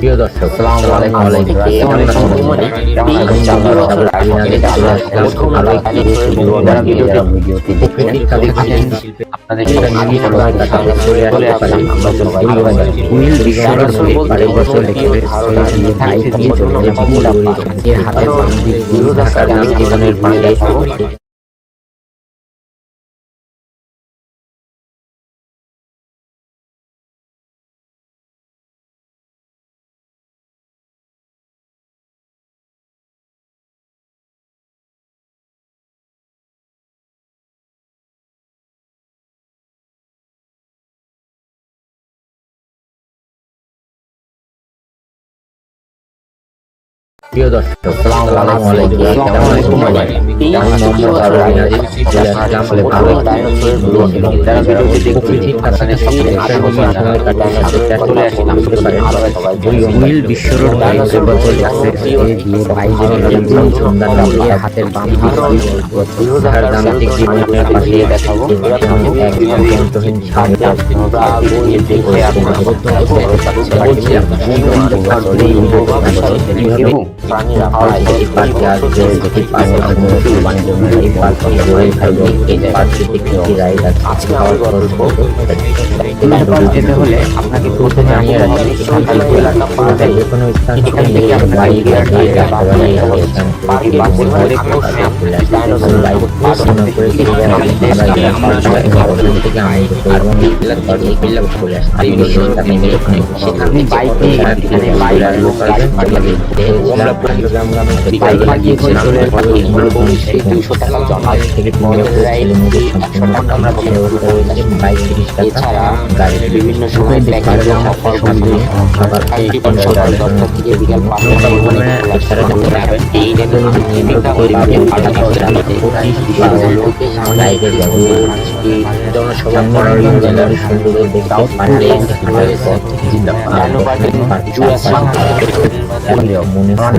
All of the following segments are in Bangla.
প্রিয় দর্শক সালাম আলাইকুম আলাইকুম প্রিয় দর্শক সালাম আলাইকুম। কেমন আছেন সবাই? আমি মোহাম্মদ আরও নাজির চলে আসলাম ভালো একটি যারা ভিডিওটি দেখছেন ঠিক কাছাকাছি সকলে আশা করি সময় কাটানোর চলে আসলাম। করতে পারেন বিশ্বরোড বাইশে বছর লাগছে এই দিয়ে সন্ধান হাতের বাম হাত তার জানাতিক জীবনের পাশে দেখাবো একজন অন্তহীন সামনে এই বাণিজ্য এই এই একটি রাইড আছে। আজকে যেতে হলে আপনাকে প্রথমে জানিয়ে রাখি সকালবেলাটা পাওয়া যে কোনো স্থান থেকে বাইক গাড়ি রাস্তাবাড়ি এখান থেকে বাসে করে ডাইনোসর লাইভ পড়াশোনা করে থেকে থেকে আমি এবং বিল্লাহ চলে আসছি। এই বিষয়ে আপনি সেখানে বাইক নিয়ে এখানে বাইক লোকাল আমরা গ্রাম গ্রামে বাইক লাগিয়ে চলে দুশো টাকা জমা থেকে মনে করে ছেলে মেয়েদের সম্পূর্ণ আমরা বাইক তিরিশ টাকা ছাড়া গাড়ির বিভিন্ন সময় যায় অফার সম্পূর্ণ আবার সকাল দশটা থেকে বিকাল এই জনসভা সুন্দর দেখতে পারলে মনে হয়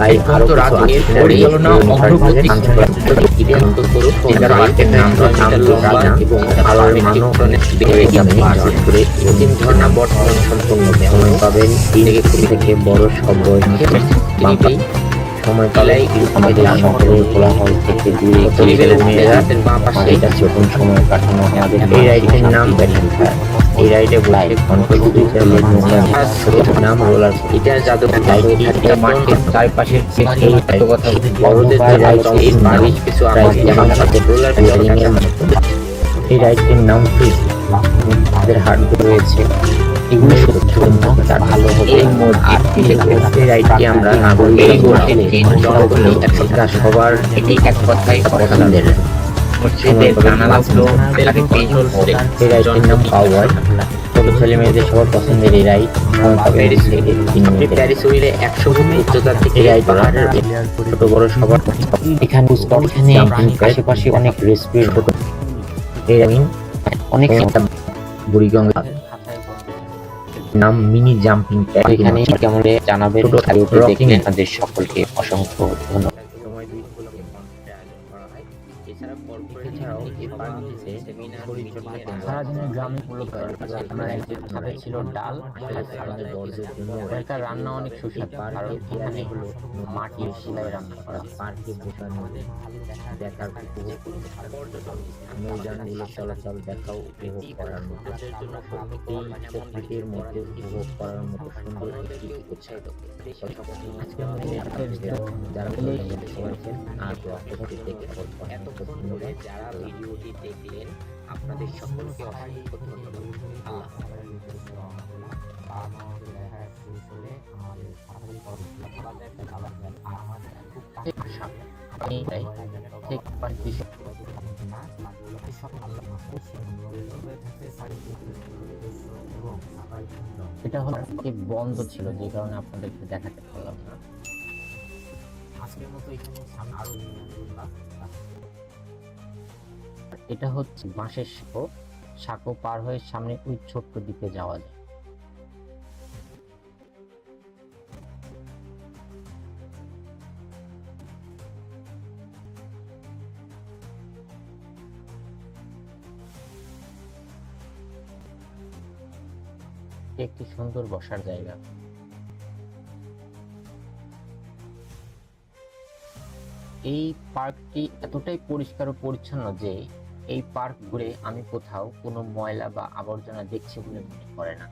তাই আরও রাত এর পরিচালনা অগ্রগতি ইভেন্ট করুক এটার মার্কেট নাম নাম রাজা এবং আলো মানব দেখে যাবে করে তিন ধরনা বর্তমান সম্পূর্ণ সময় পাবেন তিন থেকে বড় সব বয়স বাংলায় সময় পালাই আমাদের শহরে কোলাহল থেকে দূরে চলে গেলে মেয়েরা। এটা যখন সময় কাটানো আমাদের এই রাইডের নাম ব্যাডমিন্টন এই রাইডে বসে ঘণ্টা দুই নাম রোলার এটা জাদু রাইডটি মাঠের চারপাশের এই কথা বড়দের এই বাড়ির কিছু রোলার এই রাইডটির নাম ফ্রিজ তাদের হাটগুলো রয়েছে। এগুলো সত্যি তার ভালো হবে। এই মোড এই রাইডটি আমরা এই গোটে জনগণই একটা সবার এটি এক কথাই পছন্দের। এই রাইডটির নাম পাওয়ার। ছোট ছেলে মেয়েদের সবার পছন্দের এই রাইড প্যারিস হুইলে একশো ফুট উচ্চতা থেকে রাইড পাহাড়ের ছোট বড় সবার এখানে এখানে আশেপাশে অনেক রেস্টুরেন্ট এই রাইড অনেক বুড়িগঙ্গা। নাম মিনি জাম্পিং এখানে কেমন জানাবেন দেখলে আপনাদের সকলকে অসংখ্য ধন্যবাদ। บริจาค সারাদিনের গ্রামে মূলত একজন সাথে ছিল ডাল এখানকার রান্না অনেক সুস্বাদু কারণ এখানে হলো মাটির শিলায় রান্না করা পার্কে বসার মধ্যে দেখার নৌযানগুলো চলাচল দেখাও উপভোগ করার মতো। এই প্রকৃতির মধ্যে উপভোগ করার মতো সুন্দর একটি উৎসাহিত আপনাদের যারা আর দেখে যারা ভিডিওটি দেখলেন আপনাদের সকলকে এটা হলো বন্ধ ছিল, যে কারণে আপনাদেরকে দেখাতে পারলাম না। আজকের মতো এখানে সামনে আরও এটা হচ্ছে বাঁশের সাঁকো সাঁকো পার হয়ে সামনে ওই ছোট্ট দ্বীপে যাওয়া যায়। একটি সুন্দর বসার জায়গা। এই পার্কটি এতটাই পরিষ্কার ও পরিচ্ছন্ন যে এই পার্ক ঘুরে আমি কোথাও কোনো ময়লা বা আবর্জনা দেখছি বলে মনে করে না।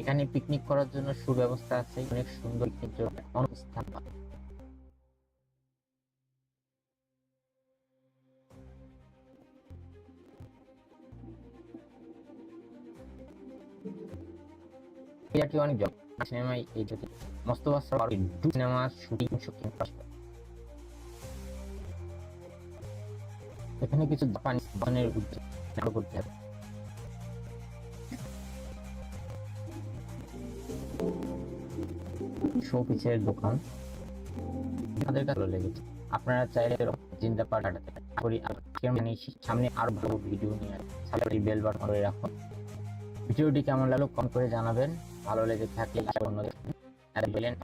এখানে পিকনিক করার জন্য সুব্যবস্থা আছে, অনেক সুন্দর পিকনিক অনেক স্থান এটি অনেক জন সিনেমায় এই শুটিং শুটিং এখানে কিছু জাপানি ধরনের উদ্যোগ করতে হবে। শোপিসের দোকান। তাদের কাছে লেগেছে। আপনারা চাইলে চিন্তা পার কাটাতে মানে সামনে আরও ভালো ভিডিও নিয়ে বেল করে রাখুন। ভিডিওটি কেমন লাগল কম করে জানাবেন। ভালো লেগে থাকলে অন্য বেলেন